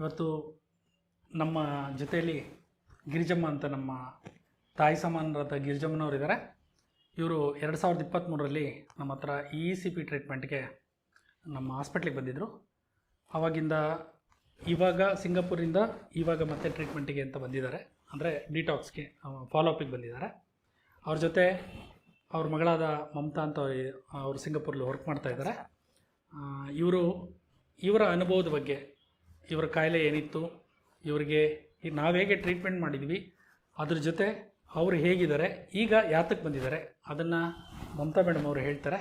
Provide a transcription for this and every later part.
ಇವತ್ತು ನಮ್ಮ ಜೊತೆಯಲ್ಲಿ ಗಿರಿಜಮ್ಮ ಅಂತ ನಮ್ಮ ತಾಯಿ ಸಮಾನರಾದ ಗಿರಿಜಮ್ಮನವ್ರು ಇದ್ದಾರೆ ಇವರು ಎರಡು ಸಾವಿರದ ಇಪ್ಪತ್ತ್ಮೂರರಲ್ಲಿ ನಮ್ಮ ಹತ್ರ ಇ ಸಿ ಪಿ ಟ್ರೀಟ್ಮೆಂಟ್ಗೆ ನಮ್ಮ ಹಾಸ್ಪಿಟ್ಲಿಗೆ ಬಂದಿದ್ದರು ಆವಾಗಿಂದ ಇವಾಗ ಸಿಂಗಾಪುರಿಂದ ಇವಾಗ ಮತ್ತೆ ಟ್ರೀಟ್ಮೆಂಟಿಗೆ ಅಂತ ಬಂದಿದ್ದಾರೆ. ಅಂದರೆ ಡಿಟಾಕ್ಸ್ಗೆ ಫಾಲೋಅಪಿಗೆ ಬಂದಿದ್ದಾರೆ. ಅವ್ರ ಜೊತೆ ಅವ್ರ ಮಗಳಾದ ಮಮತಾ ಅಂತ ಅವರು ಸಿಂಗಾಪುರಲ್ಲಿ ವರ್ಕ್ ಮಾಡ್ತಾ ಇದ್ದಾರೆ. ಇವರು, ಇವರ ಅನುಭವದ ಬಗ್ಗೆ ಇವರ ಕಾಯಿಲೆ ಏನಿತ್ತು, ಇವರಿಗೆ ನಾವು ಹೇಗೆ ಟ್ರೀಟ್ಮೆಂಟ್ ಮಾಡಿದ್ವಿ, ಅದ್ರ ಜೊತೆ ಅವರು ಹೇಗಿದ್ದಾರೆ, ಈಗ ಯಾತಕ್ಕೆ ಬಂದಿದ್ದಾರೆ, ಅದನ್ನು ಮಮತಾ ಮೇಡಮ್ ಅವರು ಹೇಳ್ತಾರೆ.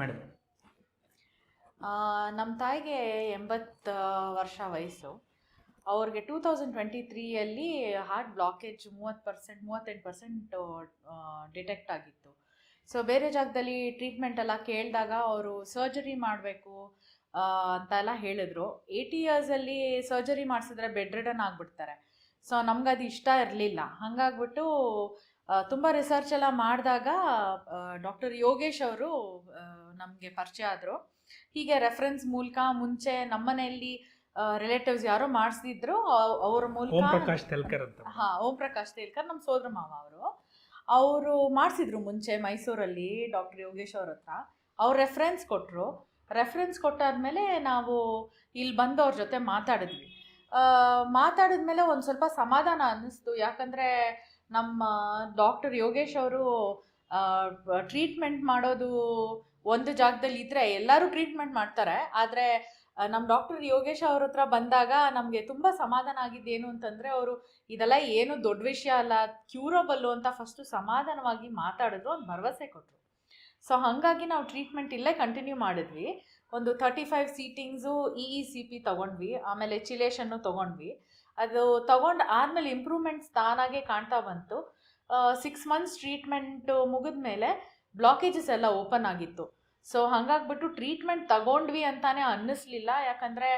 ಮೇಡಮ್ ನಮ್ಮ ತಾಯಿಗೆ ಎಂಬತ್ತು ವರ್ಷ ವಯಸ್ಸು. ಅವ್ರಿಗೆ ಟೂ ತೌಸಂಡ್ ಟ್ವೆಂಟಿ ತ್ರೀಯಲ್ಲಿ ಹಾರ್ಟ್ ಬ್ಲಾಕೇಜ್ ಮೂವತ್ತು ಪರ್ಸೆಂಟ್ ಮೂವತ್ತೆಂಟು ಪರ್ಸೆಂಟ್ ಡಿಟೆಕ್ಟ್ ಆಗಿತ್ತು. ಸೊ ಬೇರೆ ಜಾಗದಲ್ಲಿ ಟ್ರೀಟ್ಮೆಂಟ್ ಎಲ್ಲ ಕೇಳಿದಾಗ ಅವರು ಸರ್ಜರಿ ಮಾಡಬೇಕು ಅಂತ ಎಲ್ಲ ಹೇಳಿದ್ರು. ಏಯ್ಟಿ ಇಯರ್ಸಲ್ಲಿ ಸರ್ಜರಿ ಮಾಡಿಸಿದ್ರೆ ಬೆಡ್ ರಿಡನ್ ಆಗಿಬಿಡ್ತಾರೆ. ಸೊ ನಮ್ಗೆ ಅದು ಇಷ್ಟ ಇರಲಿಲ್ಲ. ಹಾಗಾಗ್ಬಿಟ್ಟು ತುಂಬ ರಿಸರ್ಚ್ ಎಲ್ಲ ಮಾಡಿದಾಗ ಡಾಕ್ಟರ್ ಯೋಗೇಶ್ ಅವರು ನಮಗೆ ಪರಿಚಯ ಆದರು. ಹೀಗೆ ರೆಫರೆನ್ಸ್ ಮೂಲಕ ಮುಂಚೆ ನಮ್ಮನೆಯಲ್ಲಿ ರಿಲೇಟಿವ್ಸ್ ಯಾರೋ ಮಾಡಿಸಿದ್ರು. ಅವ್ರ ಓಂ ಮೂಲಕ ಪ್ರಕಾಶ್ ತೆಲ್ಕರ್ ಅಂತ. ಹಾ ಓಂ ಪ್ರಕಾಶ್ ತೇಲ್ಕರ್ ನಮ್ಮ ಸೋದರ ಮಾವ ಅವರು. ಅವರು ಮಾಡಿಸಿದ್ರು ಮುಂಚೆ ಮೈಸೂರಲ್ಲಿ ಡಾಕ್ಟರ್ ಯೋಗೇಶ್ ಅವ್ರ ಹತ್ರ. ಅವ್ರು ರೆಫರೆನ್ಸ್ ಕೊಟ್ಟರು ರೆಫರೆನ್ಸ್ ಕೊಟ್ಟಾದ್ಮೇಲೆ ನಾವು ಇಲ್ಲಿ ಬಂದು ಜೊತೆ ಮಾತಾಡಿದ್ವಿ. ಮಾತಾಡಿದ ಮೇಲೆ ಒಂದು ಸ್ವಲ್ಪ ಸಮಾಧಾನ ಅನ್ನಿಸ್ತು. ಯಾಕಂದರೆ ನಮ್ಮ ಡಾಕ್ಟರ್ ಯೋಗೇಶ್ ಅವರು ಟ್ರೀಟ್ಮೆಂಟ್ ಮಾಡೋದು ಒಂದು ಜಾಗದಲ್ಲಿ ಇದ್ದರೆ ಎಲ್ಲರೂ ಟ್ರೀಟ್ಮೆಂಟ್ ಮಾಡ್ತಾರೆ. ಆದರೆ ನಮ್ಮ ಡಾಕ್ಟರ್ ಯೋಗೇಶ್ ಅವ್ರ ಹತ್ರ ಬಂದಾಗ ನಮಗೆ ತುಂಬ ಸಮಾಧಾನ ಆಗಿದ್ದೇನು ಅಂತಂದರೆ ಅವರು, ಇದೆಲ್ಲ ಏನು ದೊಡ್ಡ ವಿಷಯ ಅಲ್ಲ. ಕ್ಯೂರಬಲ್ಲು ಅಂತ ಫಸ್ಟು ಸಮಾಧಾನವಾಗಿ ಮಾತಾಡಿದ್ರು ಒಂದು ಭರವಸೆ ಕೊಟ್ಟರು ಸೊ ಹಾಗಾಗಿ ನಾವು ಟ್ರೀಟ್ಮೆಂಟ್ ಇಲ್ಲೇ ಕಂಟಿನ್ಯೂ ಮಾಡಿದ್ವಿ. ಒಂದು thirty five sittings E E C P ತೊಗೊಂಡ್ವಿ. ಆಮೇಲೆ ಚಿಲೇಷನ್ನು ತೊಗೊಂಡ್ವಿ. ಅದು ತೊಗೊಂಡು ಆದಮೇಲೆ ಇಂಪ್ರೂವ್ಮೆಂಟ್ಸ್ ತಾನಾಗೆ ಕಾಣ್ತಾ ಬಂತು. ಸಿಕ್ಸ್ ಮಂತ್ಸ್ ಟ್ರೀಟ್ಮೆಂಟು ಮುಗಿದ ಮೇಲೆ ಬ್ಲಾಕೇಜಸ್ ಎಲ್ಲ ಓಪನ್ ಆಗಿತ್ತು. ಸೊ ಹಾಗಾಗ್ಬಿಟ್ಟು ಟ್ರೀಟ್ಮೆಂಟ್ ತಗೊಂಡ್ವಿ ಅಂತಾನೆ ಅನ್ನಿಸ್ಲಿಲ್ಲ. ಯಾಕಂದರೆ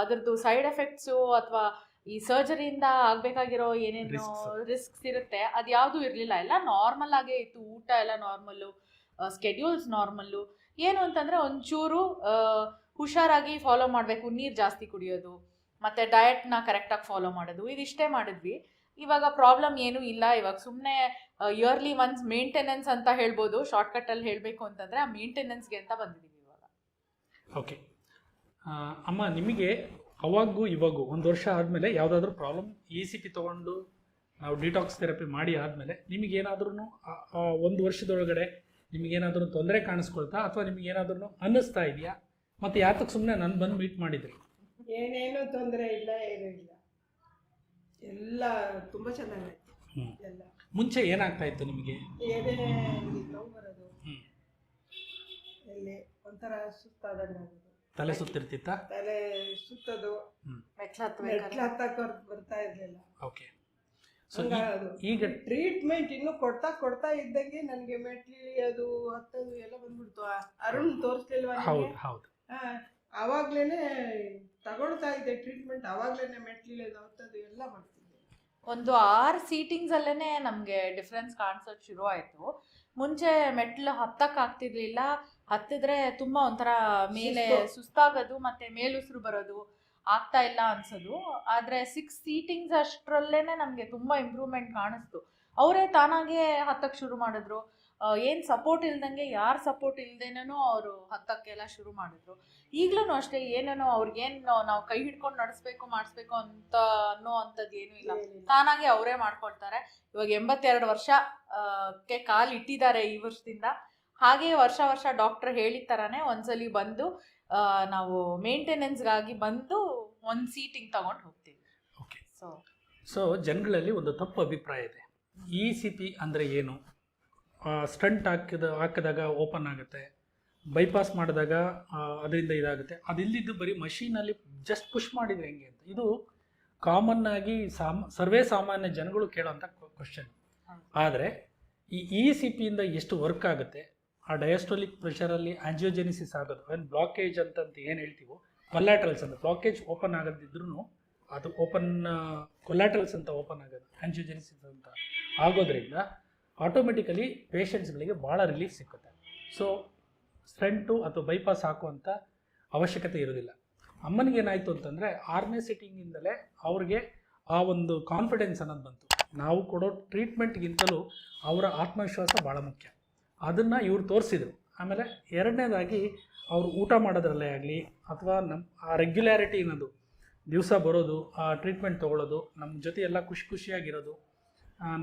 ಅದ್ರದ್ದು ಸೈಡ್ ಎಫೆಕ್ಟ್ಸು ಅಥವಾ ಈ ಸರ್ಜರಿಯಿಂದ ಆಗಬೇಕಾಗಿರೋ ಏನೇನು. ರಿಸ್ಕ್ಸ್ ಇರುತ್ತೆ. ಅದು ಯಾವುದೂ ಇರಲಿಲ್ಲ. ಎಲ್ಲ ನಾರ್ಮಲ್ ಆಗೇ ಇತ್ತು. ಊಟ ಎಲ್ಲ ನಾರ್ಮಲ್ಲು ಸ್ಕೆಡ್ಯೂಲ್ಸ್ ನಾರ್ಮಲ್ಲು ಏನು ಅಂತಂದರೆ ಒಂಚೂರು ಹುಷಾರಾಗಿ ಫಾಲೋ ಮಾಡಬೇಕು, ನೀರು ಜಾಸ್ತಿ ಕುಡಿಯೋದು, ಮತ್ತು ಡಯಟ್ನ ಕರೆಕ್ಟಾಗಿ ಫಾಲೋ ಮಾಡೋದು ಇದಿಷ್ಟೇ ಮಾಡಿದ್ವಿ. ಇವಾಗ ಪ್ರಾಬ್ಲಮ್ ಏನೂ ಇಲ್ಲ. ಇವಾಗ ಸುಮ್ಮನೆ ಇಯರ್ಲಿ ಒನ್ಸ್ ಮೇಂಟೆನೆನ್ಸ್ ಅಂತ ಹೇಳ್ಬೋದು. ಶಾರ್ಟ್ಕಟ್ಟಲ್ಲಿ ಹೇಳಬೇಕು ಅಂತಂದರೆ ಆ ಮೇಂಟೆನೆನ್ಸ್ಗೆ ಅಂತ ಬಂದಿದ್ದೀವಿ ಇವಾಗ. ಓಕೆ ಅಮ್ಮ, ನಿಮಗೆ ಅವಾಗೂ ಇವಾಗೂ ಒಂದು ವರ್ಷ ಆದಮೇಲೆ ಯಾವುದಾದ್ರೂ ಪ್ರಾಬ್ಲಮ್ ಇ ಸಿ ಪಿ ತೊಗೊಂಡು ನಾವು ಡಿಟಾಕ್ಸ್ ಥೆರಪಿ ಮಾಡಿ ಆದಮೇಲೆ ನಿಮಗೇನಾದ್ರೂ ಒಂದು ವರ್ಷದೊಳಗಡೆ ನಿಮಗೇನಾದ್ರೂ ತೊಂದರೆ ಕಾಣಿಸ್ಕೊಳ್ತಾ ಅಥವಾ ನಿಮಗೇನಾದ್ರೂ ಅನ್ನಿಸ್ತಾ ಇದೆಯಾ? ಮತ್ತು ಯಾತಕ್ಕೆ ಸುಮ್ಮನೆ ನಾನು ಬಂದು ಮೀಟ್ ಮಾಡಿದ್ರಿ? ಏನೇನು ತೊಂದರೆ ಇಲ್ಲ ಏನೂ ಇಲ್ಲ. ಎಲ್ಲ ತುಂಬ ಚೆನ್ನಾಗಾಯ್ತು ಹ್ಮ್. ಎಲ್ಲ. ಮುಂಚೆ ಏನಾಗ್ತಾ ಇತ್ತು ನಿಮಗೆ? ಏನೇ ನೋವು ಬರೋದು. ಎಲ್ಲಿ ಒಂಥರ ಸುತ್ತಾದಂಗೆ ಆಗೋದು. ತಲೆ ಸುತ್ತಿರ್ತಿತ್ತಾ? ತಲೆ ಸುತ್ತೋದು. ಮೆಟ್ಲು ಮೆಟ್ಲು ಹತ್ತಕ್ಕೆ ಬರ್ತಾ ಇರಲಿಲ್ಲ. ಓಕೆ. ಈಗ ಟ್ರೀಟ್ಮೆಂಟ್ ಇನ್ನು ಕೊಡ್ತಾ ಕೊಡ್ತಾ ಇದ್ದಂಗೆ ನನಗೆ ಮೆಟ್ಲಿ ಅದು ಹತ್ತೋದು ಎಲ್ಲ ಬಂದ್ಬಿಡ್ತು. ಅರುಣ್ ತೋರಿಸ್ಲಿಲ್ವಾ ಹೌದು ನನಗೆ ಹೌದು ಆವಾಗ್ಲೇನೆ ತಗೊಳ್ತಾ ಇದ್ದೆ ಟ್ರೀಟ್ಮೆಂಟ್ ಆವಾಗ್ಲೇನೆ ಮೆಟ್ಲಿ ಅದು ಹತ್ತದು ಎಲ್ಲ ಬರ್ತಿದೆ. ಒಂದು ಆರು ಅಲ್ಲೇನೆ ನಮಗೆ ಡಿಫ್ರೆನ್ಸ್ ಕಾಣಿಸೋದು ಶುರು ಆಯಿತು. ಮುಂಚೆ ಮೆಟ್ಲು ಹತ್ತಕ್ಕೆ ಆಗ್ತಿರ್ಲಿಲ್ಲ. ಹತ್ತಿದ್ರೆ ತುಂಬಾ ಒಂಥರ ಮೇಲೆ ಸುಸ್ತು. ಸುಸ್ತಾಗೋದು ಮತ್ತೆ ಮೇಲುಸಿರು ಬರೋದು. ಆಗ್ತಾ ಇಲ್ಲ ಅನ್ಸೋದು. ಆದರೆ ಸಿಕ್ಸ್ ಸೀಟಿಂಗ್ಸ್ ಅಷ್ಟರಲ್ಲೇ ನಮಗೆ ತುಂಬ ಇಂಪ್ರೂವ್ಮೆಂಟ್ ಕಾಣಿಸ್ತು. ಅವರೇ ತಾನಾಗೆ ಹತ್ತಕ್ಕೆ ಶುರು ಮಾಡಿದ್ರು. ಏನು ಸಪೋರ್ಟ್ ಇಲ್ದಂಗೆ ಯಾರು ಸಪೋರ್ಟ್ ಇಲ್ದೇನೂ ಅವರು ಹತ್ತಕ್ಕೆಲ್ಲ ಶುರು ಮಾಡಿದ್ರು. ಈಗಲೂ ಅಷ್ಟೇ ಏನೇನೋ ಅವ್ರಿಗೇನು ನಾವು ಕೈ ಹಿಡ್ಕೊಂಡು ನಡೆಸ್ಬೇಕು ಮಾಡಿಸ್ಬೇಕು ಅಂತ ಅನ್ನೋ ಅಂಥದ್ದು ಏನೂ ಇಲ್ಲ. ತಾನಾಗೆ ಅವರೇ ಮಾಡ್ಕೊಳ್ತಾರೆ. ಇವಾಗ ಎಂಬತ್ತೆರಡು ವರ್ಷ ಆ, ಕ್ಕೆ ಕಾಲು ಇಟ್ಟಿದ್ದಾರೆ ಈ ವರ್ಷದಿಂದ. ಹಾಗೆ ವರ್ಷ ವರ್ಷ ಡಾಕ್ಟರ್ ಹೇಳಿದ ಥರನೇ ಒಂದ್ಸಲಿ ಬಂದು ನಾವು ಮೇಂಟೆನೆನ್ಸ್ಗಾಗಿ ಬಂದು ಒಂದು ಸೀಟಿಂಗ್ ತಗೊಂಡು ಹೋಗ್ತೀವಿ. ಓಕೆ ಸೊ ಸೊ ಜನಗಳಲ್ಲಿ ಒಂದು ತಪ್ಪು ಅಭಿಪ್ರಾಯ ಇದೆ. ಇ ಸಿ ಪಿ ಅಂದರೆ ಏನು? ಸ್ಟಂಟ್ ಹಾಕಿದ ಹಾಕಿದಾಗ ಓಪನ್ ಆಗುತ್ತೆ. ಬೈಪಾಸ್ ಮಾಡಿದಾಗ ಅದರಿಂದ ಇದಾಗುತ್ತೆ. ಅದಿಲ್ಲಿದ್ದು ಬರೀ ಮಷೀನಲ್ಲಿ ಜಸ್ಟ್ ಪುಷ್ ಮಾಡಿದ್ರೆ ಹೆಂಗೆ ಅಂತ? ಇದು ಕಾಮನ್ ಆಗಿ ಸಾಮ ಸರ್ವೇ ಸಾಮಾನ್ಯ ಜನಗಳು ಕೇಳೋಂಥ ಕ್ವಶನ್ ಆದರೆ ಈ ಇ ಸಿ ಪಿಯಿಂದ ಎಷ್ಟು ವರ್ಕ್ ಆಗುತ್ತೆ? ಆ ಡಯಾಸ್ಟೋಲಿಕ್ ಪ್ರೆಷರಲ್ಲಿ ಆಂಜಿಯೋಜೆನಿಸಿಸ್ ಆಗೋದು. ಏನು ಬ್ಲಾಕೇಜ್ ಅಂತಂತ ಏನು ಹೇಳ್ತೀವೋ ಕೊಲ್ಯಾಟ್ರಲ್ಸ್ ಅಂತ ಬ್ಲಾಕೇಜ್ ಓಪನ್ ಆಗದಿದ್ರೂ ಅದು ಓಪನ್ ಕೊಲ್ಯಾಟ್ರಲ್ಸ್ ಅಂತ ಓಪನ್ ಆಗೋದು ಆಂಜಿಯೋಜೆನಿಸಿಸ್ ಅಂತ ಆಗೋದ್ರಿಂದ ಆಟೋಮೆಟಿಕಲಿ ಪೇಷಂಟ್ಸ್ಗಳಿಗೆ ಭಾಳ ರಿಲೀಫ್ ಸಿಕ್ಕುತ್ತೆ. ಸೊ ಸ್ಟೆಂಟು ಅಥವಾ ಬೈಪಾಸ್ ಹಾಕುವಂಥ ಅವಶ್ಯಕತೆ ಇರೋದಿಲ್ಲ. ಅಮ್ಮನಿಗೆ ಏನಾಯಿತು ಅಂತಂದರೆ, ಆರನೇ ಸಿಟ್ಟಿಂಗಿಂದಲೇ ಅವ್ರಿಗೆ ಆ ಒಂದು ಕಾನ್ಫಿಡೆನ್ಸ್ ಅನ್ನೋದು ಬಂತು. ನಾವು ಕೊಡೋ ಟ್ರೀಟ್ಮೆಂಟ್ಗಿಂತಲೂ ಅವರ ಆತ್ಮವಿಶ್ವಾಸ ಭಾಳ ಮುಖ್ಯ. ಅದನ್ನು ಇವ್ರು ತೋರಿಸಿದರು. ಆಮೇಲೆ ಎರಡನೇದಾಗಿ ಅವರು ಊಟ ಮಾಡೋದ್ರಲ್ಲೇ ಆಗಲಿ ಅಥವಾ ನಮ್ಮ ಆ ರೆಗ್ಯುಲ್ಯಾರಿಟಿ ಅನ್ನೋದು, ದಿವಸ ಬರೋದು, ಆ ಟ್ರೀಟ್ಮೆಂಟ್ ತೊಗೊಳೋದು ನಮ್ಮ ಜೊತೆ ಎಲ್ಲ ಖುಷಿ ಖುಷಿಯಾಗಿರೋದು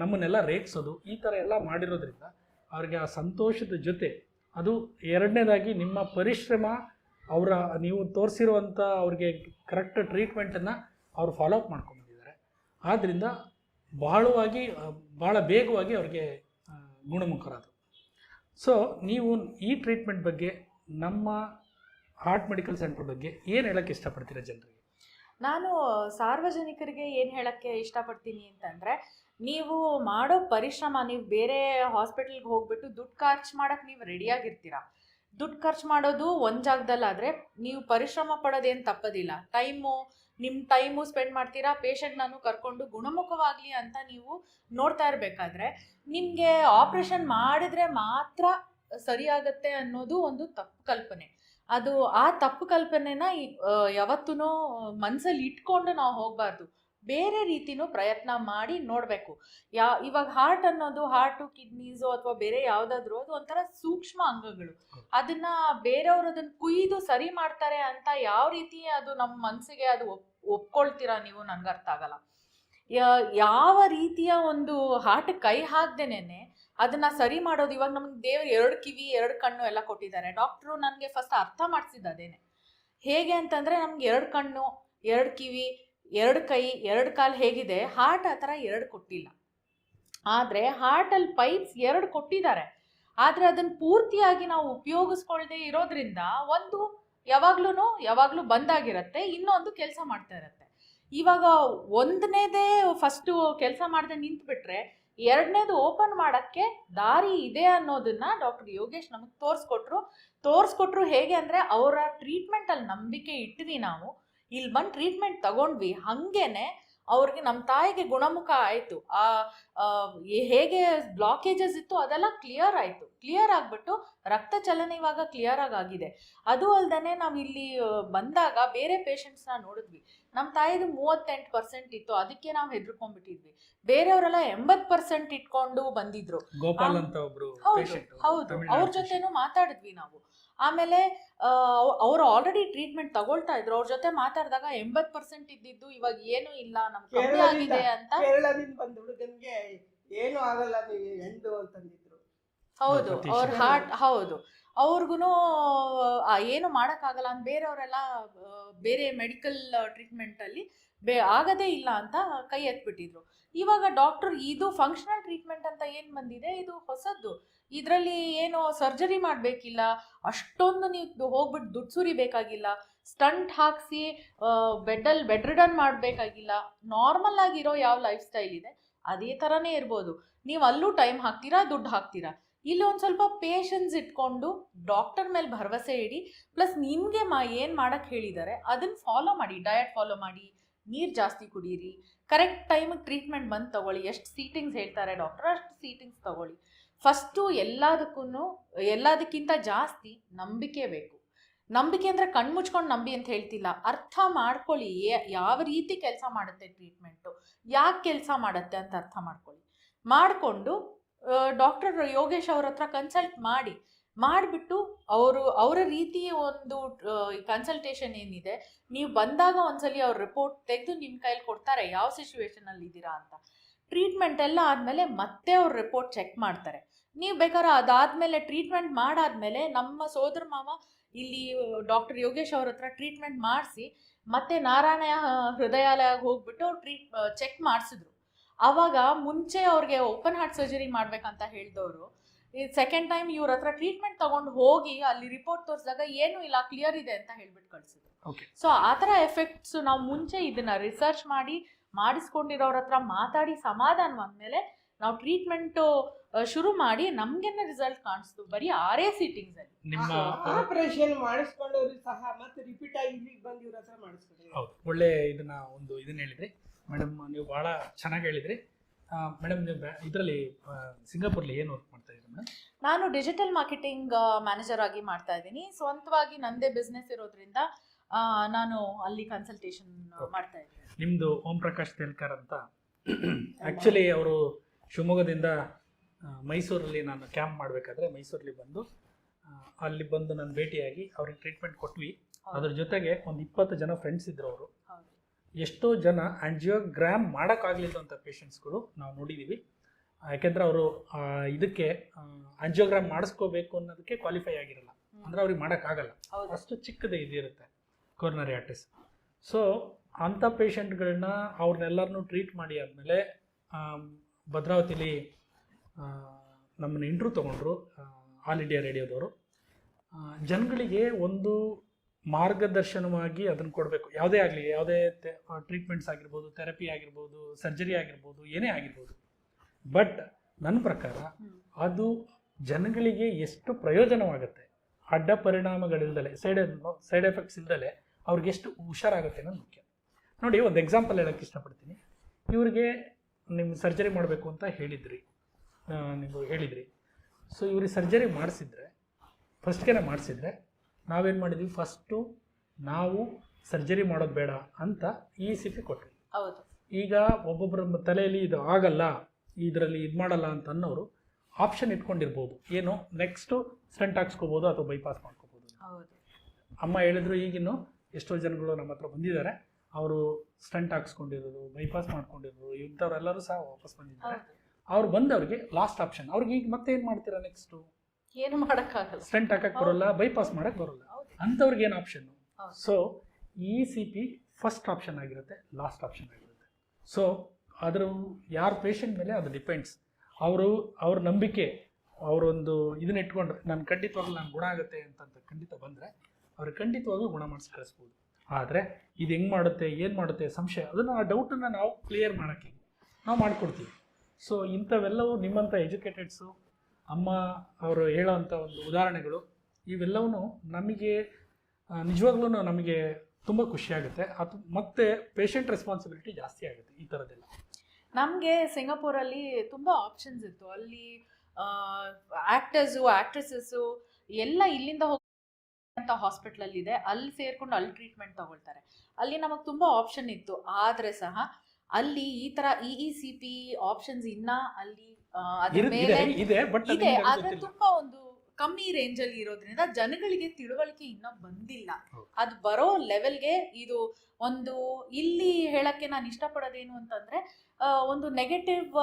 ನಮ್ಮನ್ನೆಲ್ಲ ರೇಗಿಸೋದು, ಈ ಥರ ಎಲ್ಲ ಮಾಡಿರೋದ್ರಿಂದ ಅವ್ರಿಗೆ ಆ ಸಂತೋಷದ ಜೊತೆ ಅದು ಎರಡನೇದಾಗಿ ನಿಮ್ಮ ಪರಿಶ್ರಮ, ಅವರ ನೀವು ತೋರಿಸಿರುವಂಥ ಅವ್ರಿಗೆ ಕರೆಕ್ಟ್ ಟ್ರೀಟ್ಮೆಂಟನ್ನು ಅವರು ಫಾಲೋ ಅಪ್ ಮಾಡ್ಕೊಂಡ್ಬಂದಿದ್ದಾರೆ. ಆದ್ದರಿಂದ ಬಹಳವಾಗಿ ಭಾಳ ಬೇಗವಾಗಿ ಅವ್ರಿಗೆ ಗುಣಮುಖರಾದರು. ಸೊ ನೀವು ಈ ಟ್ರೀಟ್ಮೆಂಟ್ ಬಗ್ಗೆ, ನಮ್ಮ ಹಾರ್ಟ್ ಮೆಡಿಕಲ್ ಸೆಂಟರ್ ಬಗ್ಗೆ ಏನು ಹೇಳೋಕ್ಕೆ ಇಷ್ಟಪಡ್ತೀರಾ ಜನರಿಗೆ? ನಾನು ಸಾರ್ವಜನಿಕರಿಗೆ ಏನು ಹೇಳೋಕ್ಕೆ ಇಷ್ಟಪಡ್ತೀನಿ ಅಂತಂದರೆ, ನೀವು ಮಾಡೋ ಪರಿಶ್ರಮ, ನೀವು ಬೇರೆ ಹಾಸ್ಪಿಟಲ್ಗೆ ಹೋಗ್ಬಿಟ್ಟು ದುಡ್ಡು ಖರ್ಚು ಮಾಡೋಕ್ಕೆ ನೀವು ರೆಡಿಯಾಗಿರ್ತೀರ ದುಡ್ಡು ಖರ್ಚು ಮಾಡೋದು ಒಂದು ಜಾಗದಲ್ಲಾದರೆ, ನೀವು ಪರಿಶ್ರಮ ಪಡೋದೇನು ತಪ್ಪೋದಿಲ್ಲ. ಟೈಮು ನಿಮ್ಮ ಟೈಮು ಸ್ಪೆಂಡ್ ಮಾಡ್ತೀರಾ? ನಾನು ಕರ್ಕೊಂಡು ಗುಣಮುಖವಾಗಲಿ ಅಂತ ನೀವು ನೋಡ್ತಾ ಇರಬೇಕಾದ್ರೆ, ನಿಮಗೆ ಆಪ್ರೇಷನ್ ಮಾಡಿದ್ರೆ ಮಾತ್ರ ಸರಿಯಾಗತ್ತೆ ಅನ್ನೋದು ಒಂದು ತಪ್ಪು ಕಲ್ಪನೆ. ಅದು ಆ ತಪ್ಪು ಕಲ್ಪನೆನ ಯಾವತ್ತೂ ಮನಸ್ಸಲ್ಲಿ ಇಟ್ಕೊಂಡು ನಾವು ಹೋಗಬಾರ್ದು. ಬೇರೆ ರೀತಿನೂ ಪ್ರಯತ್ನ ಮಾಡಿ ನೋಡಬೇಕು. ಯಾ, ಇವಾಗ ಹಾರ್ಟ್ ಅನ್ನೋದು ಹಾರ್ಟು ಕಿಡ್ನೀಸು ಅಥವಾ ಬೇರೆ ಯಾವುದಾದ್ರೂ ಅದು ಒಂಥರ ಸೂಕ್ಷ್ಮ ಅಂಗಗಳು. ಅದನ್ನ ಬೇರೆಯವರು ಅದನ್ನ ಕುಯ್ದು ಸರಿ ಮಾಡ್ತಾರೆ ಅಂತ ಯಾವ ರೀತಿ ಅದು ನಮ್ಮ ಮನಸ್ಸಿಗೆ ಅದು ಒಪ್ ಒಪ್ಕೊಳ್ತೀರಾ ನೀವು? ನನಗೆ ಅರ್ಥ ಆಗಲ್ಲ. ಯಾವ ರೀತಿಯ ಒಂದು ಹಾಟ್ ಕೈ ಹಾಕ್ದೇನೆ ಅದನ್ನ ಸರಿ ಮಾಡೋದು. ಇವಾಗ ನಮ್ಗೆ ದೇವ್ರು ಎರಡು ಕಿವಿ, ಎರಡು ಕಣ್ಣು ಎಲ್ಲ ಕೊಟ್ಟಿದ್ದಾರೆ. ಡಾಕ್ಟ್ರು ನನಗೆ ಫಸ್ಟ್ ಅರ್ಥ ಮಾಡಿಸಿದ್ದು ಅದೇನೆ. ಹೇಗೆ ಅಂತಂದ್ರೆ ನಮ್ಗೆ ಎರಡು ಕಣ್ಣು, ಎರಡು ಕಿವಿ, ಎರಡು ಕೈ, ಎರಡು ಕಾಲು ಹೇಗಿದೆ? ಹಾರ್ಟ್ ಆ ಥರ ಎರಡು ಕೊಟ್ಟಿಲ್ಲ. ಆದರೆ ಹಾರ್ಟಲ್ಲಿ ಪೈಪ್ಸ್ ಎರಡು ಕೊಟ್ಟಿದ್ದಾರೆ. ಆದರೆ ಅದನ್ನು ಪೂರ್ತಿಯಾಗಿ ನಾವು ಉಪಯೋಗಿಸ್ಕೊಳ್ದೆ ಇರೋದ್ರಿಂದ ಒಂದು ಯಾವಾಗ್ಲೂ ಯಾವಾಗಲೂ ಬಂದಾಗಿರುತ್ತೆ ಇನ್ನೊಂದು ಕೆಲಸ ಮಾಡ್ತಾ ಇರುತ್ತೆ. ಇವಾಗ ಒಂದನೇದೇ ಫಸ್ಟು ಕೆಲಸ ಮಾಡದೆ ನಿಂತ್ಬಿಟ್ರೆ, ಎರಡನೇದು ಓಪನ್ ಮಾಡೋಕ್ಕೆ ದಾರಿ ಇದೆ ಅನ್ನೋದನ್ನ ಡಾಕ್ಟರ್ ಯೋಗೇಶ್ ನಮಗೆ ತೋರಿಸ್ಕೊಟ್ರು. ತೋರಿಸ್ಕೊಟ್ರು ಹೇಗೆ ಅಂದರೆ, ಅವರ ಟ್ರೀಟ್ಮೆಂಟಲ್ಲಿ ನಂಬಿಕೆ ಇಟ್ವಿ ನಾವು. ಇಲ್ಲಿ ಬಂದು ಟ್ರೀಟ್ಮೆಂಟ್ ತಗೊಂಡ್ವಿ. ಹಾಗೇನೆ ಅವ್ರಿಗೆ ನಮ್ಮ ತಾಯಿಗೆ ಗುಣಮುಖ ಆಯಿತು. ಆ ಹೇಗೆ ಬ್ಲಾಕೇಜಸ್ ಇತ್ತು ಅದೆಲ್ಲ ಕ್ಲಿಯರ್ ಆಯಿತು. ಕ್ಲಿಯರ್ ಆಗಿಬಿಟ್ಟು ರಕ್ತ ಚಲನೆ ಇವಾಗ ಕ್ಲಿಯರ್ ಆಗಿ ಆಗಿದೆ. ಅದು ಅಲ್ದೇ ನಾವು ಇಲ್ಲಿ ಬಂದಾಗ ಬೇರೆ ಪೇಷಂಟ್ಸ್ನ ನೋಡಿದ್ವಿ. ನಮ್ಮ ತಾಯಿದು ಮೂವತ್ತೆಂಟು ಪರ್ಸೆಂಟ್ ಇತ್ತು ಅದಕ್ಕೆ ನಾವು ಹೆದರ್ಕೊಂಡ್ಬಿಟ್ಟಿದ್ವಿ. ಬೇರೆಯವರೆಲ್ಲ ಎಂಬತ್ ಪರ್ಸೆಂಟ್ ಇಟ್ಕೊಂಡು ಬಂದಿದ್ರು. ಗೋಪಾಲ್ ಆ, ಅಂತ ಒಬ್ರು ಹೌದು ಅವ್ರ. ಜೊತೆನೂ ಮಾತಾಡಿದ್ವಿ ನಾವು. ಆಮೇಲೆ ಅವರು ಆಲ್ರೆಡಿ ಟ್ರೀಟ್ಮೆಂಟ್ ತಗೊಳ್ತಾ ಇದ್ರು. ಅವ್ರ ಜೊತೆ ಮಾತಾಡಿದಾಗ ಎಂಬತ್ ಪರ್ಸೆಂಟ್ ಇದ್ದಿದ್ದು ಇವಾಗ ಏನು ಇಲ್ಲ ನಮ್ ಕಮ್ಮಿ ಆಗಿದೆ ಅಂತ. ಕೇರಳದಿಂದ ಬಂದ ಹುಡುಗನ್ಗೆ ಏನು ಆಗಲ್ಲ ನೀವು ಎಂಡು ಅಂತಂದಿದ್ರು. ಹೌದು. ಅವ್ರ ಹಾರ್ಟ್ ಹೌದು. ಅವ್ರಿಗೂ ಏನು ಮಾಡೋಕ್ಕಾಗಲ್ಲ ಅಂತ ಬೇರೆಯವರೆಲ್ಲ ಬೇರೆ ಮೆಡಿಕಲ್ ಟ್ರೀಟ್ಮೆಂಟಲ್ಲಿ ಬೇ, ಆಗದೇ ಇಲ್ಲ ಅಂತ ಕೈ ಎತ್ಬಿಟ್ಟಿದ್ರು. ಇವಾಗ ಡಾಕ್ಟರ್ ಇದು ಫಂಕ್ಷನಲ್ ಟ್ರೀಟ್ಮೆಂಟ್ ಅಂತ ಏನು ಬಂದಿದೆ? ಇದು ಹೊಸದ್ದು. ಇದರಲ್ಲಿ ಏನು ಸರ್ಜರಿ ಮಾಡಬೇಕಿಲ್ಲ, ಅಷ್ಟೊಂದು ನೀವು ಹೋಗ್ಬಿಟ್ಟು ದುಡ್ಡು ಸುರಿಬೇಕಾಗಿಲ್ಲ, ಸ್ಟಂಟ್ ಹಾಕಿಸಿ ಬೆಡ್ಡಲ್ಲಿ ಬೆಡ್ ರಿಡನ್ ಮಾಡಬೇಕಾಗಿಲ್ಲ. ನಾರ್ಮಲ್ ಆಗಿರೋ ಯಾವ ಲೈಫ್ ಸ್ಟೈಲ್ ಇದೆ, ಅದೇ ಥರನೇ ಇರ್ಬೋದು. ನೀವು ಅಲ್ಲೂ ಟೈಮ್ ಹಾಕ್ತೀರಾ, ದುಡ್ಡು ಹಾಕ್ತೀರಾ? ಇಲ್ಲಿ ಒಂದು ಸ್ವಲ್ಪ ಪೇಷನ್ಸ್ ಇಟ್ಕೊಂಡು ಡಾಕ್ಟರ್ ಮೇಲೆ ಭರವಸೆ ಇಡಿ ಪ್ಲಸ್ ನಿಮಗೆ ಮಾ ಏನು ಮಾಡೋಕ್ಕೆ ಹೇಳಿದ್ದಾರೆ ಅದನ್ನು ಫಾಲೋ ಮಾಡಿ ಡಯಟ್ ಫಾಲೋ ಮಾಡಿ, ನೀರು ಜಾಸ್ತಿ ಕುಡೀರಿ ಕರೆಕ್ಟ್ ಟೈಮಿಗೆ ಟ್ರೀಟ್ಮೆಂಟ್ ಬಂದು ತಗೊಳ್ಳಿ, ಎಷ್ಟು ಸೀಟಿಂಗ್ಸ್ ಹೇಳ್ತಾರೆ ಡಾಕ್ಟರ್ ಅಷ್ಟು ಸೀಟಿಂಗ್ಸ್ ತಗೊಳ್ಳಿ. ಫಸ್ಟು ಎಲ್ಲದಕ್ಕೂ ಎಲ್ಲದಕ್ಕಿಂತ ಜಾಸ್ತಿ ನಂಬಿಕೆ ಬೇಕು. ನಂಬಿಕೆ ಅಂದರೆ ಕಣ್ಮುಚ್ಕೊಂಡು ನಂಬಿ ಅಂತ ಹೇಳ್ತಿಲ್ಲ, ಅರ್ಥ ಮಾಡ್ಕೊಳ್ಳಿ ಯಾವ ರೀತಿ ಕೆಲಸ ಮಾಡುತ್ತೆ ಟ್ರೀಟ್ಮೆಂಟು ಯಾಕೆ ಕೆಲಸ ಮಾಡುತ್ತೆ ಅಂತ ಅರ್ಥ ಮಾಡ್ಕೊಳ್ಳಿ. ಮಾಡಿಕೊಂಡು ಡಾಕ್ಟರ್ ಯೋಗೇಶ್ ಅವ್ರ ಹತ್ರ ಕನ್ಸಲ್ಟ್ ಮಾಡಿ. ಮಾಡಿಬಿಟ್ಟು ಅವರು, ಅವರ ರೀತಿಯ ಒಂದು ಕನ್ಸಲ್ಟೇಷನ್ ಏನಿದೆ, ನೀವು ಬಂದಾಗ ಒಂದ್ಸಲಿ ಅವ್ರ ರಿಪೋರ್ಟ್ ತೆಗೆದು ನಿಮ್ಮ ಕೈಲಿ ಕೊಡ್ತಾರೆ, ಯಾವ ಸಿಚುವೇಶನಲ್ಲಿ ಇದ್ದೀರಾ ಅಂತ. ಟ್ರೀಟ್ಮೆಂಟ್ ಎಲ್ಲ ಆದಮೇಲೆ ಮತ್ತೆ ಅವ್ರ ರಿಪೋರ್ಟ್ ಚೆಕ್ ಮಾಡ್ತಾರೆ. ನೀವು ಬೇಕಾದ್ರೆ ಅದಾದಮೇಲೆ ಟ್ರೀಟ್ಮೆಂಟ್ ಮಾಡಾದ್ಮೇಲೆ ನಮ್ಮ ಸೋದರ ಮಾವ ಇಲ್ಲಿ ಡಾಕ್ಟರ್ ಯೋಗೇಶ್ ಅವ್ರ ಹತ್ರ ಟ್ರೀಟ್ಮೆಂಟ್ ಮಾಡಿಸಿ, ಮತ್ತೆ ನಾರಾಯಣ ಹೃದಯಾಲಯಕ್ಕೆ ಹೋಗ್ಬಿಟ್ಟು ಟ್ರೀಟ್ ಚೆಕ್ ಮಾಡಿಸಿದ್ರು. ಆವಾಗ ಮುಂಚೆ ಅವ್ರಿಗೆ ಓಪನ್ ಹಾರ್ಟ್ ಸರ್ಜರಿ ಮಾಡ್ಬೇಕಂತ ಹೇಳಿದವರು ಈ ಸೆಕೆಂಡ್ ಟೈಮ್ ಇವ್ರ ಹತ್ರ ಟ್ರೀಟ್ಮೆಂಟ್ ತಗೊಂಡು ಹೋಗಿ ಅಲ್ಲಿ ರಿಪೋರ್ಟ್ ತೋರಿಸಿದಾಗ ಏನು ಇಲ್ಲ ಕ್ಲಿಯರ್ ಇದೆ ಅಂತ ಹೇಳ್ಬಿಟ್ಟು ಕಳಿಸಿದ್ರು. ಸೊ ಆ ಥರ ಎಫೆಕ್ಟ್ಸ್ ನಾವು ಮುಂಚೆ ಇದನ್ನ ರಿಸರ್ಚ್ ಮಾಡಿ ಮಾಡಿಸ್ಕೊಂಡಿರೋರ ಹತ್ರ ಮಾತಾಡಿ ಸಮಾಧಾನವಾದ್ಮೇಲೆ ನಾವು ಟ್ರೀಟ್ಮೆಂಟು ಶುರು ಮಾಡಿ ನಮ್ಗೇನೆ ರಿಸಲ್ಟ್ ಕಾಣಿಸ್ತು. ಬರೀ ಆರೇ ಸೀಟಿಂಗ್ಸಲ್ಲಿ ನಿಮ್ಮ ಆಪರೇಷನ್ ಮಾಡಿಸ್ಕೊಂಡವ್ರು ಸಹ ಮತ್ತೆ ರಿಪೀಟ್ ಆಗಿ ಇಲ್ಲಿಗೆ ಬಂದು ಇವ್ರ ಹತ್ರ ಮಾಡಿಸ್ಕೊಂಡ್ರು. ಹೌದು. ಒಳ್ಳೆ ಇದನ್ನ ಒಂದು ಇದನ್ನ ಹೇಳಿದ್ರಿ. ಮೇಡಮ್ ನೀವು ಭಾಳ ಚೆನ್ನಾಗಿ ಹೇಳಿದ್ರಿ. ಮೇಡಮ್ ನೀವು ಇದರಲ್ಲಿ ಸಿಂಗಾಪುರ್ಲಿ ಏನು ವರ್ಕ್ ಮಾಡ್ತಾ ಇದ್ದೀರಿ ಮೇಡಮ್? ನಾನು ಡಿಜಿಟಲ್ ಮಾರ್ಕೆಟಿಂಗ್ ಮ್ಯಾನೇಜರ್ ಆಗಿ ಮಾಡ್ತಾ ಇದ್ದೀನಿ. ಸ್ವಂತವಾಗಿ ನಂದೇ ಬಿಸ್ನೆಸ್ ಇರೋದ್ರಿಂದ ನಾನು ಅಲ್ಲಿ ಕನ್ಸಲ್ಟೇಷನ್ ಮಾಡ್ತಾ ಇದ್ದೀನಿ. ನಿಮ್ಮದು ಓಂ ಪ್ರಕಾಶ್ ತೇಲ್ಕರ್ ಅಂತ. ಆ್ಯಕ್ಚುಲಿ ಅವರು ಶಿವಮೊಗ್ಗದಿಂದ ಮೈಸೂರಲ್ಲಿ ನಾನು ಕ್ಯಾಂಪ್ ಮಾಡಬೇಕಾದ್ರೆ ಮೈಸೂರಲ್ಲಿ ಬಂದು ಅಲ್ಲಿ ಬಂದು ನಾನು ಭೇಟಿಯಾಗಿ ಅವ್ರಿಗೆ ಟ್ರೀಟ್ಮೆಂಟ್ ಕೊಟ್ವಿ. ಅದ್ರ ಜೊತೆಗೆ ಒಂದು ಇಪ್ಪತ್ತು ಜನ ಫ್ರೆಂಡ್ಸ್ ಇದ್ರು ಅವರು. ಎಷ್ಟೋ ಜನ ಆಂಜಿಯೋಗ್ರಾಮ್ ಮಾಡೋಕ್ಕಾಗಲಿಲ್ಲದಂಥ ಪೇಷಂಟ್ಸ್ಗಳು ನಾವು ನೋಡಿದ್ದೀವಿ ಯಾಕೆಂದ್ರೆ ಅವರು ಇದಕ್ಕೆ ಆಂಜಿಯೋಗ್ರಾಮ್ ಮಾಡಿಸ್ಕೋಬೇಕು ಅನ್ನೋದಕ್ಕೆ ಕ್ವಾಲಿಫೈ ಆಗಿರಲ್ಲ. ಅಂದರೆ ಅವ್ರಿಗೆ ಮಾಡೋಕ್ಕಾಗಲ್ಲ. ಅಷ್ಟು ಚಿಕ್ಕದೇ ಇದಿರುತ್ತೆ ಕೊರ್ನರಿ ಆರ್ಟಿಸ್ ಸೊ ಅಂಥ ಪೇಷಂಟ್ಗಳನ್ನ ಅವ್ರನ್ನೆಲ್ಲರನ್ನೂ ಟ್ರೀಟ್ ಮಾಡಿ ಆದಮೇಲೆ ಭದ್ರಾವತಿಲಿ ನಮ್ಮನ್ನು ನಮ್ಮನ್ನ ಇಂಟ್ರೂ ತೊಗೊಂಡ್ರು ಆಲ್ ಇಂಡಿಯಾ ರೇಡಿಯೋದವರು. ಜನಗಳಿಗೆ ಒಂದು ಮಾರ್ಗದರ್ಶನವಾಗಿ ಅದನ್ನು ಕೊಡಬೇಕು. ಯಾವುದೇ ಆಗಲಿ ಯಾವುದೇ ಟ್ರೀಟ್ಮೆಂಟ್ಸ್ ಆಗಿರ್ಬೋದು ಥೆರಪಿ ಆಗಿರ್ಬೋದು ಸರ್ಜರಿ ಆಗಿರ್ಬೋದು ಏನೇ ಆಗಿರ್ಬೋದು. ಬಟ್ ನನ್ನ ಪ್ರಕಾರ ಅದು ಜನಗಳಿಗೆ ಎಷ್ಟು ಪ್ರಯೋಜನವಾಗುತ್ತೆ ಅಡ್ಡ ಪರಿಣಾಮಗಳಿಲ್ದಲೆ ಸೈಡ್ ಸೈಡ್ ಎಫೆಕ್ಟ್ಸ್ ಇಲ್ದಲೆ ಅವ್ರಿಗೆ ಎಷ್ಟು ಹುಷಾರಾಗುತ್ತೆ ಅನ್ನೋದು ಮುಖ್ಯ. ನೋಡಿ ಒಂದು ಎಕ್ಸಾಂಪಲ್ ಹೇಳೋಕ್ಕೆ ಇಷ್ಟಪಡ್ತೀನಿ. ಇವರಿಗೆ ನಿಮ್ಮ ಸರ್ಜರಿ ಮಾಡಬೇಕು ಅಂತ ಹೇಳಿದ್ರಿ. ನೀವು ಹೇಳಿದ್ರಿ. ಸೊ ಇವ್ರಿಗೆ ಸರ್ಜರಿ ಮಾಡಿಸಿದ್ರೆ ಫಸ್ಟ್ಗೆ ಮಾಡಿಸಿದ್ರೆ ನಾವೇನು ಮಾಡಿದ್ವಿ? ಫಸ್ಟು ನಾವು ಸರ್ಜರಿ ಮಾಡೋದು ಬೇಡ ಅಂತ ಇ ಸಿ ಪಿ ಕೊಟ್ವಿ. ಹೌದು. ಈಗ ಒಬ್ಬೊಬ್ಬರ ತಲೆಯಲ್ಲಿ ಇದು ಆಗಲ್ಲ ಇದರಲ್ಲಿ ಇದು ಮಾಡಲ್ಲ ಅಂತ ಅನ್ನೋರು ಆಪ್ಷನ್ ಇಟ್ಕೊಂಡಿರ್ಬೋದು. ಏನು? ನೆಕ್ಸ್ಟು ಸ್ಟಂಟ್ ಹಾಕ್ಸ್ಕೋಬೋದು ಅಥವಾ ಬೈಪಾಸ್ ಮಾಡ್ಕೋಬೋದು. ಹೌದು. ಅಮ್ಮ ಹೇಳಿದ್ರು ಈಗಿನ್ನು ಎಷ್ಟೋ ಜನಗಳು ನಮ್ಮ ಹತ್ರ ಬಂದಿದ್ದಾರೆ. ಅವರು ಸ್ಟಂಟ್ ಹಾಕ್ಸ್ಕೊಂಡಿರೋದು ಬೈಪಾಸ್ ಮಾಡ್ಕೊಂಡಿರೋದು ಇಂಥವ್ರೆಲ್ಲರೂ ಸಹ ವಾಪಸ್ ಬಂದಿದ್ದಾರೆ. ಅವ್ರು ಬಂದವ್ರಿಗೆ ಲಾಸ್ಟ್ ಆಪ್ಷನ್. ಅವ್ರಿಗೆ ಈಗ ಮತ್ತೆ ಏನು ಮಾಡ್ತೀರಾ ನೆಕ್ಸ್ಟು? ಏನು ಮಾಡೋಕ್ಕಾಗಲ್ಲ. ಸ್ಟಂಟ್ ಹಾಕಕ್ಕೆ ಬರೋಲ್ಲ ಬೈಪಾಸ್ ಮಾಡಕ್ಕೆ ಬರೋಲ್ಲ. ಅಂಥವ್ರಿಗೆ ಏನು ಆಪ್ಷನ್ನು ಹೌದು. So E C P first option ಆಗಿರುತ್ತೆ ಲಾಸ್ಟ್ ಆಪ್ಷನ್ ಆಗಿರುತ್ತೆ. ಸೊ ಅದ್ರ ಯಾರ ಪೇಷಂಟ್ ಮೇಲೆ ಅದು ಡಿಪೆಂಡ್ಸ್ ಅವರು ಅವ್ರ ನಂಬಿಕೆ ಅವರೊಂದು ಇದನ್ನ ಇಟ್ಕೊಂಡ್ರೆ ನಾನು ಖಂಡಿತವಾಗ್ಲೂ ನಾನು ಗುಣ ಆಗುತ್ತೆ ಅಂತಂತ ಖಂಡಿತ ಬಂದರೆ ಅವ್ರಿಗೆ ಖಂಡಿತವಾಗ್ಲೂ ಗುಣ ಮಾಡಿಸಿ ಕಳಿಸ್ಬೋದು ಆದರೆ ಇದು ಹೆಂಗೆ ಮಾಡುತ್ತೆ ಏನು ಮಾಡುತ್ತೆ ಸಂಶಯ ಅದನ್ನು ಆ ಡೌಟನ್ನು ನಾವು ಕ್ಲಿಯರ್ ಮಾಡೋಕ್ಕೆ ನಾವು ಮಾಡಿಕೊಡ್ತೀವಿ. ಸೊ ಇಂಥವೆಲ್ಲವೂ ನಿಮ್ಮಂಥ ಎಜುಕೇಟೆಡ್ಸು ಅಮ್ಮ ಅವರು ಹೇಳೋವಂಥ ಒಂದು ಉದಾಹರಣೆಗಳು ಇವೆಲ್ಲವೂ ನಮಗೆ ನಿಜವಾಗ್ಲೂ ನಮಗೆ ತುಂಬ ಖುಷಿಯಾಗುತ್ತೆ ಅದು ಮತ್ತೆ ಪೇಷಂಟ್ ರೆಸ್ಪಾನ್ಸಿಬಿಲಿಟಿ ಜಾಸ್ತಿ ಆಗುತ್ತೆ ಈ ಥರದ್ದೆಲ್ಲ ನಮಗೆ ಸಿಂಗಾಪುರಲ್ಲಿ ತುಂಬ ಆಪ್ಷನ್ಸ್ ಇತ್ತು. ಅಲ್ಲಿ ಆ್ಯಕ್ಟರ್ಸು ಆ್ಯಕ್ಟ್ರೆಸಸ್ಸು ಎಲ್ಲ ಇಲ್ಲಿಂದ ಹೋಗುವಂಥ ಹಾಸ್ಪಿಟ್ಲಲ್ಲಿ ಇದೆ. ಅಲ್ಲಿ ಸೇರ್ಕೊಂಡು ಅಲ್ಲಿ ಟ್ರೀಟ್ಮೆಂಟ್ ತಗೊಳ್ತಾರೆ. ಅಲ್ಲಿ ನಮಗೆ ತುಂಬ ಆಪ್ಷನ್ ಇತ್ತು. ಆದರೆ ಸಹ ಅಲ್ಲಿ ಈ ಥರ E E C P options ಇನ್ನೂ ಅಲ್ಲಿ ಅದ್ರ ಮೇಲೆ ಇದೆ ಆದ್ರೆ ತುಂಬಾ ಒಂದು ಕಮ್ಮಿ ರೇಂಜ್ ಅಲ್ಲಿ ಇರೋದ್ರಿಂದ ಜನಗಳಿಗೆ ತಿಳುವಳಿಕೆ ಇನ್ನೂ ಬಂದಿಲ್ಲ. ಅದು ಬರೋ ಲೆವೆಲ್ಗೆ ಇದು ಒಂದು ಇಲ್ಲಿ ಹೇಳಕ್ಕೆ ನಾನು ಇಷ್ಟಪಡೋದೇನು ಅಂತಂದ್ರೆ ಒಂದು ನೆಗೆಟಿವ್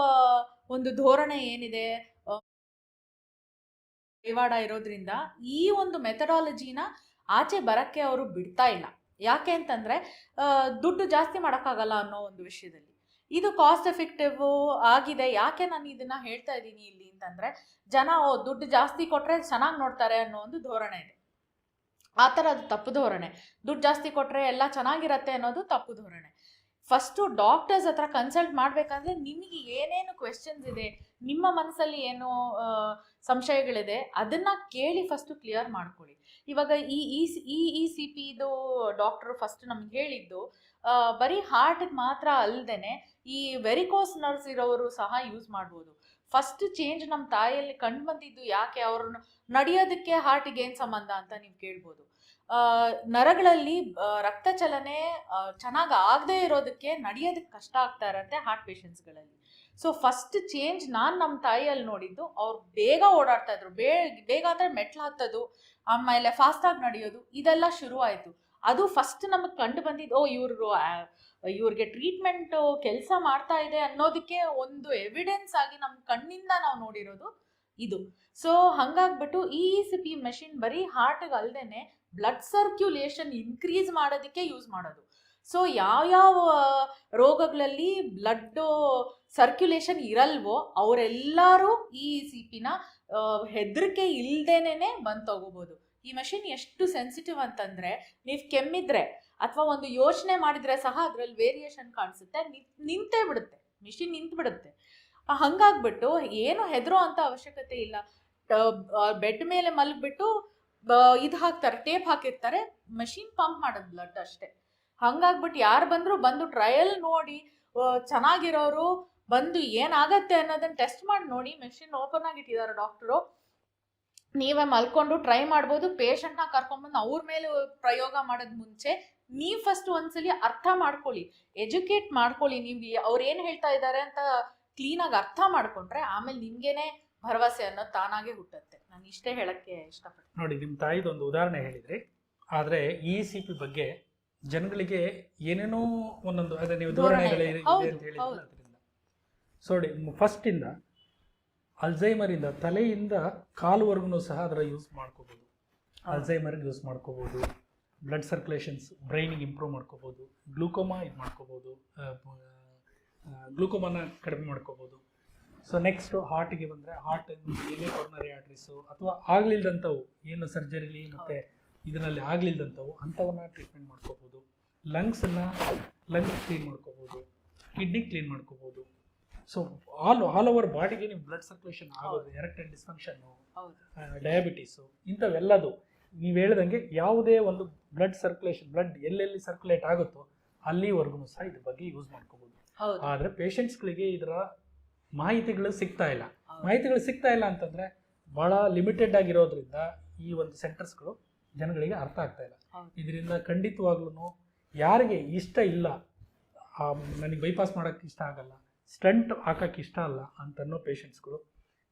ಒಂದು ಧೋರಣೆ ಏನಿದೆ ಕೈವಾಡ ಇರೋದ್ರಿಂದ ಈ ಒಂದು ಮೆಥಡಾಲಜಿನ ಆಚೆ ಬರಕ್ಕೆ ಅವರು ಬಿಡ್ತಾ ಇಲ್ಲ. ಯಾಕೆ ಅಂತಂದ್ರೆ ದುಡ್ಡು ಜಾಸ್ತಿ ಮಾಡೋಕ್ಕಾಗಲ್ಲ ಅನ್ನೋ ಒಂದು ವಿಷಯದಲ್ಲಿ. ಇದು ಕಾಸ್ಟ್ ಎಫೆಕ್ಟಿವ್ ಆಗಿದೆ. ಯಾಕೆ ನಾನು ಇದನ್ನ ಹೇಳ್ತಾ ಇದ್ದೀನಿ ಇಲ್ಲಿ ಅಂತಂದ್ರೆ, ಜನ ದುಡ್ಡು ಜಾಸ್ತಿ ಕೊಟ್ರೆ ಚೆನ್ನಾಗಿ ನೋಡ್ತಾರೆ ಅನ್ನೋ ಒಂದು ಧೋರಣೆ ಇದೆ. ಆ ಥರ ಅದು ತಪ್ಪು ಧೋರಣೆ. ದುಡ್ಡು ಜಾಸ್ತಿ ಕೊಟ್ರೆ ಎಲ್ಲ ಚೆನ್ನಾಗಿರತ್ತೆ ಅನ್ನೋದು ತಪ್ಪು ಧೋರಣೆ. ಫಸ್ಟು ಡಾಕ್ಟರ್ಸ್ ಹತ್ರ ಕನ್ಸಲ್ಟ್ ಮಾಡಬೇಕಂದ್ರೆ ನಿಮಗೆ ಏನೇನು ಕ್ವೆಶನ್ಸ್ ಇದೆ, ನಿಮ್ಮ ಮನಸ್ಸಲ್ಲಿ ಏನು ಸಂಶಯಗಳಿದೆ, ಅದನ್ನ ಕೇಳಿ ಫಸ್ಟು ಕ್ಲಿಯರ್ ಮಾಡ್ಕೊಳ್ಳಿ. ಇವಾಗ ಈ ಇ ಸಿ ಪಿ ಇದು ಡಾಕ್ಟ್ರು ಫಸ್ಟ್ ನಮ್ಗೆ ಹೇಳಿದ್ದು ಬರೀ ಹಾರ್ಟ್ಗೆ ಮಾತ್ರ ಅಲ್ಲದೇ ಈ ವೆರಿಕೋಸ್ ನರ್ಸ್ ಇರೋರು ಸಹ ಯೂಸ್ ಮಾಡ್ಬೋದು. ಫಸ್ಟ್ ಚೇಂಜ್ ನಮ್ಮ ತಾಯಿಯಲ್ಲಿ ಕಂಡು ಬಂದಿದ್ದು ಯಾಕೆ? ಅವ್ರನ್ನ ನಡೆಯೋದಕ್ಕೆ ಹಾರ್ಟಿಗೆ ಏನು ಸಂಬಂಧ ಅಂತ ನೀವು ಕೇಳ್ಬೋದು. ನರಗಳಲ್ಲಿ ರಕ್ತ ಚಲನೆ ಚೆನ್ನಾಗಿ ಆಗದೆ ಇರೋದಕ್ಕೆ ನಡೆಯೋದಕ್ಕೆ ಕಷ್ಟ ಆಗ್ತಾ ಇರತ್ತೆ ಹಾರ್ಟ್ ಪೇಷಂಟ್ಸ್ಗಳಲ್ಲಿ ಸೊ ಫಸ್ಟ್ ಚೇಂಜ್ ನಾನು ನಮ್ಮ ತಾಯಿಯಲ್ಲಿ ನೋಡಿದ್ದು ಅವ್ರು ಬೇಗ ಓಡಾಡ್ತಾ ಇದ್ರು. ಬೇಗ ಬೇಗ ಅಂದರೆ ಮೆಟ್ಲು ಹತ್ತೋದು ಆಮೇಲೆ ಫಾಸ್ಟಾಗಿ ನಡೆಯೋದು, ಇದೆಲ್ಲ ಶುರು ಆಯಿತು ಅದು ಫಸ್ಟ್ ನಮಗೆ ಕಂಡು ಬಂದಿದ್ದು ಓ, ಇವರು ಇವ್ರಿಗೆ ಟ್ರೀಟ್ಮೆಂಟ್ ಕೆಲಸ ಮಾಡ್ತಾ ಇದೆ ಅನ್ನೋದಕ್ಕೆ ಒಂದು ಎವಿಡೆನ್ಸ್ ಆಗಿ ನಮ್ಮ ಕಣ್ಣಿಂದ ನಾವು ನೋಡಿರೋದು ಇದು. ಸೊ ಹಂಗಾಗ್ಬಿಟ್ಟು ಈ ಸಿ ಪಿ ಮೆಷಿನ್ ಬರೀ ಹಾರ್ಟ್ಗೆ ಅಲ್ಲದೆ ಬ್ಲಡ್ ಸರ್ಕ್ಯುಲೇಷನ್ ಇನ್ಕ್ರೀಸ್ ಮಾಡೋದಕ್ಕೆ ಯೂಸ್ ಮಾಡೋದು. ಸೊ ಯಾವ್ಯಾವ ರೋಗಗಳಲ್ಲಿ ಬ್ಲಡ್ ಸರ್ಕ್ಯುಲೇಷನ್ ಇರಲ್ವೋ ಅವರೆಲ್ಲರೂ ಈ ಸಿ ಪಿನ ಹೆದರಿಕೆ ಇಲ್ದೇನೆ ಬಂದು ತಗೋಬೋದು. ಈ ಮಷಿನ್ ಎಷ್ಟು ಸೆನ್ಸಿಟಿವ್ ಅಂತಂದ್ರೆ ನೀವು ಕೆಮ್ಮಿದ್ರೆ ಅಥವಾ ಒಂದು ಯೋಚನೆ ಮಾಡಿದ್ರೆ ಸಹ ಅದರಲ್ಲಿ ವೇರಿಯೇಷನ್ ಕಾಣಿಸುತ್ತೆ. ನಿಂತೇ ಬಿಡುತ್ತೆ. ಮಿಷಿನ್ ನಿಂತು ಬಿಡುತ್ತೆ. ಹಂಗಾಗ್ಬಿಟ್ಟು ಏನು ಹೆದರೋ ಅಂತ ಅವಶ್ಯಕತೆ ಇಲ್ಲ. ಬೆಡ್ ಮೇಲೆ ಮಲಗ್ಬಿಟ್ಟು ಇದು ಹಾಕ್ತಾರೆ ಟೇಪ್ ಹಾಕಿರ್ತಾರೆ ಮಷಿನ್ ಪಂಪ್ ಮಾಡೋದು ಬ್ಲಡ್ ಅಷ್ಟೇ. ಹಂಗಾಗ್ಬಿಟ್ಟು ಯಾರು ಬಂದರೂ ಬಂದು ಟ್ರಯಲ್ ನೋಡಿ ಚೆನ್ನಾಗಿರೋರು ಬಂದು ಏನಾಗತ್ತೆ ಅನ್ನೋದನ್ನ ಟೆಸ್ಟ್ ಮಾಡಿ ನೋಡಿ ಮೆಷಿನ್ ಓಪನ್ ಆಗಿಟ್ಟಿದ್ದಾರೆ ಡಾಕ್ಟ್ರು ನೀವೇ ಮಲ್ಕೊಂಡು ಟ್ರೈ ಮಾಡ್ಬೋದು. ಪೇಷಂಟ್ನ ಕರ್ಕೊಂಡ್ಬಂದು ಅವ್ರ ಮೇಲೆ ಪ್ರಯೋಗ ಮಾಡೋದ್ ಮುಂಚೆ ನೀವು ಫಸ್ಟ್ ಒಂದ್ಸಲಿ ಅರ್ಥ ಮಾಡ್ಕೊಳ್ಳಿ. ಎಜುಕೇಟ್ ಮಾಡ್ಕೊಳ್ಳಿ ನೀವು ಅವ್ರು ಏನು ಹೇಳ್ತಾ ಇದ್ದಾರೆ ಅಂತ ಕ್ಲೀನಾಗಿ ಅರ್ಥ ಮಾಡ್ಕೊಂಡ್ರೆ ಆಮೇಲೆ ನಿಮ್ಗೇನೆ ಭರವಸೆ ಅನ್ನೋದು ತಾನಾಗೆ ಹುಟ್ಟುತ್ತೆ. ನಾನು ಇಷ್ಟೇ ಹೇಳಕ್ಕೆ ಇಷ್ಟಪಡ್ತೀನಿ. ನೋಡಿ ನಿಮ್ಮ ತಾಯಿದೊಂದು ಉದಾಹರಣೆ ಹೇಳಿದ್ರಿ. ಆದರೆ ಇ ಸಿ ಪಿ ಬಗ್ಗೆ ಜನಗಳಿಗೆ ಏನೇನೋ ಒಂದೊಂದು ಅದೇ ನೀವು ಧೋರಣೆಗಳು. ಸೊ ಫಸ್ಟಿಂದ ಅಲ್ಝೈಮರಿಂದ ತಲೆಯಿಂದ ಕಾಲುವರೆಗೂ ಸಹ ಅದರ ಯೂಸ್ ಮಾಡ್ಕೋಬೋದು. ಅಲ್ಝೈಮರ್ಗೆ ಯೂಸ್ ಮಾಡ್ಕೋಬೋದು. ಬ್ಲಡ್ ಸರ್ಕ್ಯುಲೇಷನ್ಸ್ ಬ್ರೈನಿಗೆ ಇಂಪ್ರೂವ್ ಮಾಡ್ಕೋಬೋದು. ಗ್ಲೂಕೋಮಾ ಇದು ಮಾಡ್ಕೋಬೋದು. ಗ್ಲೂಕೋಮಾನ ಕಡಿಮೆ ಮಾಡ್ಕೋಬೋದು. ಸೊ ನೆಕ್ಸ್ಟು ಹಾರ್ಟಿಗೆ ಬಂದರೆ ಹಾರ್ಟ್ ಏನೇ ಕೊರ್ನರಿ ಆರ್ಟ್ರೀಸು ಅಥವಾ ಆಗಲಿಲ್ದಂಥವು ಏನು ಸರ್ಜರಿಲಿ ಮತ್ತು ಇದರಲ್ಲಿ ಆಗಲಿಲ್ದಂಥವು ಅಂಥವನ್ನ ಟ್ರೀಟ್ಮೆಂಟ್ ಮಾಡ್ಕೋಬೋದು. ಲಂಗ್ಸನ್ನು ಲಂಗ್ಸ್ ಕ್ಲೀನ್ ಮಾಡ್ಕೋಬೋದು. ಕಿಡ್ನಿ ಕ್ಲೀನ್ ಮಾಡ್ಕೋಬೋದು. ಸೊ ಆಲ್ ಆಲ್ ಓವರ್ ಬಾಡಿಗೆ ನಿಮ್ಮ ಬ್ಲಡ್ ಸರ್ಕ್ಯುಲೇಷನ್ ಆಗೋದು ಎರೆಕ್ಟೈಲ್ ಡಿಸ್ಫಂಕ್ಷನ್ನು ಹೌದು. ಡಯಾಬಿಟೀಸು ಇಂಥವೆಲ್ಲದು. ನೀವು ಹೇಳ್ದಂಗೆ ಯಾವುದೇ ಒಂದು ಬ್ಲಡ್ ಸರ್ಕ್ಯುಲೇಷನ್ ಬ್ಲಡ್ ಎಲ್ಲೆಲ್ಲಿ ಸರ್ಕ್ಯುಲೇಟ್ ಆಗುತ್ತೋ ಅಲ್ಲಿವರೆಗೂ ಸಹ ಇದ್ರ ಬಗ್ಗೆ ಯೂಸ್ ಮಾಡ್ಕೋಬೋದು. ಹೌದು. ಆದರೆ ಪೇಷಂಟ್ಸ್ಗಳಿಗೆ ಇದರ ಮಾಹಿತಿಗಳು ಸಿಗ್ತಾ ಇಲ್ಲ. ಮಾಹಿತಿಗಳು ಸಿಗ್ತಾ ಇಲ್ಲ ಅಂತಂದರೆ ಭಾಳ ಲಿಮಿಟೆಡ್ ಆಗಿರೋದ್ರಿಂದ ಈ ಒಂದು ಸೆಂಟರ್ಸ್ಗಳು ಜನಗಳಿಗೆ ಅರ್ಥ ಆಗ್ತಾ ಇಲ್ಲ. ಇದರಿಂದ ಖಂಡಿತವಾಗ್ಲೂ ಯಾರಿಗೆ ಇಷ್ಟ ಇಲ್ಲ ನನಗೆ ಬೈಪಾಸ್ ಮಾಡೋಕ್ಕೆ ಇಷ್ಟ ಆಗಲ್ಲ ಸ್ಟಂಟ್ ಹಾಕೋಕ್ಕೆ ಇಷ್ಟ ಅಲ್ಲ ಅಂತನ್ನೋ ಪೇಷಂಟ್ಸ್ಗಳು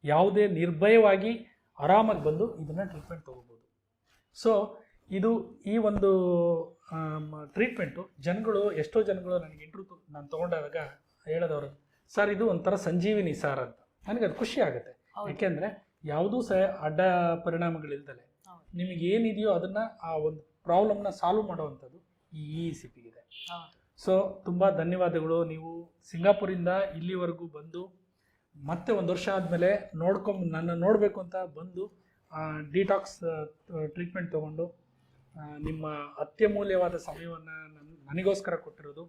ಯಾವುದೇ ನಿರ್ಭಯವಾಗಿ ಆರಾಮಾಗಿ ಬಂದು ಇದನ್ನು ಟ್ರೀಟ್ಮೆಂಟ್ ತೊಗೋಬೋದು. ಸೊ ಇದು ಈ ಒಂದು ಟ್ರೀಟ್ಮೆಂಟು ಜನಗಳು ಎಷ್ಟೋ ಜನಗಳು ನನಗೆ ಇಂಟ್ರೂ ನಾನು ತೊಗೊಂಡಾಗ ಹೇಳೋದವ್ರು ಸರ್ ಇದು ಒಂಥರ ಸಂಜೀವಿನಿ ಸಾರ್ ಅಂತ. ನನಗೆ ಅದು ಖುಷಿ ಆಗುತ್ತೆ. ಯಾಕೆಂದರೆ ಯಾವುದೂ ಸಹ ಅಡ್ಡ ಪರಿಣಾಮಗಳಿಲ್ದಲೆ ನಿಮಗೇನಿದೆಯೋ ನಿಮಗೆ ಏನಿದೆಯೋ ಅದನ್ನು ಆ ಒಂದು ಪ್ರಾಬ್ಲಮ್ನ ಸಾಲ್ವ್ ಮಾಡುವಂಥದ್ದು ಈ ಸಿ ಇದೆ. ಹೌದು. ಸೊ ತುಂಬ ಧನ್ಯವಾದಗಳು. ನೀವು ಸಿಂಗಾಪುರಿಂದ ಇಲ್ಲಿವರೆಗೂ ಬಂದು ಮತ್ತೆ ಒಂದು ವರ್ಷ ಆದಮೇಲೆ ನೋಡ್ಕೊಂಬ ನನ್ನ ನೋಡಬೇಕು ಅಂತ ಬಂದು ಡಿಟಾಕ್ಸ್ ಟ್ರೀಟ್ಮೆಂಟ್ ತೊಗೊಂಡು ನಿಮ್ಮ ಅತ್ಯಮೂಲ್ಯವಾದ ಸಮಯವನ್ನು ನನಗೋಸ್ಕರ ಕೊಟ್ಟಿರೋದು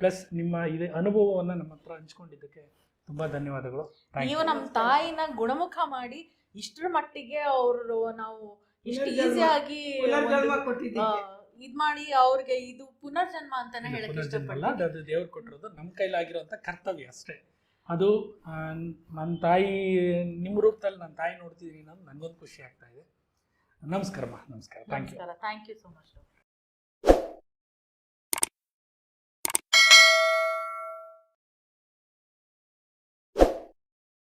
ಪ್ಲಸ್ ನಿಮ್ಮ ಇದೇ ಅನುಭವವನ್ನು ನಮ್ಮ ಹತ್ರ ಹಂಚ್ಕೊಂಡಿದ್ದಕ್ಕೆ ತುಂಬ ಧನ್ಯವಾದಗಳು. ನೀವು ನಮ್ಮ ತಾಯಿನ ಗುಣಮುಖ ಮಾಡಿ ಇಷ್ಟರ ಮಟ್ಟಿಗೆ ಅವರು ನಾವು ಇಷ್ಟು ಈಸಿಯಾಗಿ ಇದ್ ಮಾಡಿ ಅವ್ರಿಗೆ ಇದು ಪುನರ್ಜನ್ಮ ಅಂತಾನೆ ಹೇಳಕ್ ಪುನರ್ಜನ್ಮ ಅದು ದೇವ್ರು ಕೊಟ್ಟಿರೋದು ನಮ್ಮ ಕೈಲಾಗಿರುವಂತ ಕರ್ತವ್ಯ ಅಷ್ಟೇ. ಅದು ನನ್ನ ತಾಯಿ ನಿಮ್ಮ ರೂಪದಲ್ಲಿ ನನ್ನ ತಾಯಿ ನೋಡ್ತಿದ್ದೀನಿ ಅನ್ನೋದು ನನಗೊಂದು ಖುಷಿ ಆಗ್ತಾ ಇದೆ. ನಮಸ್ಕಾರಮ್ಮ ನಮಸ್ಕಾರ. Thank you thank you so much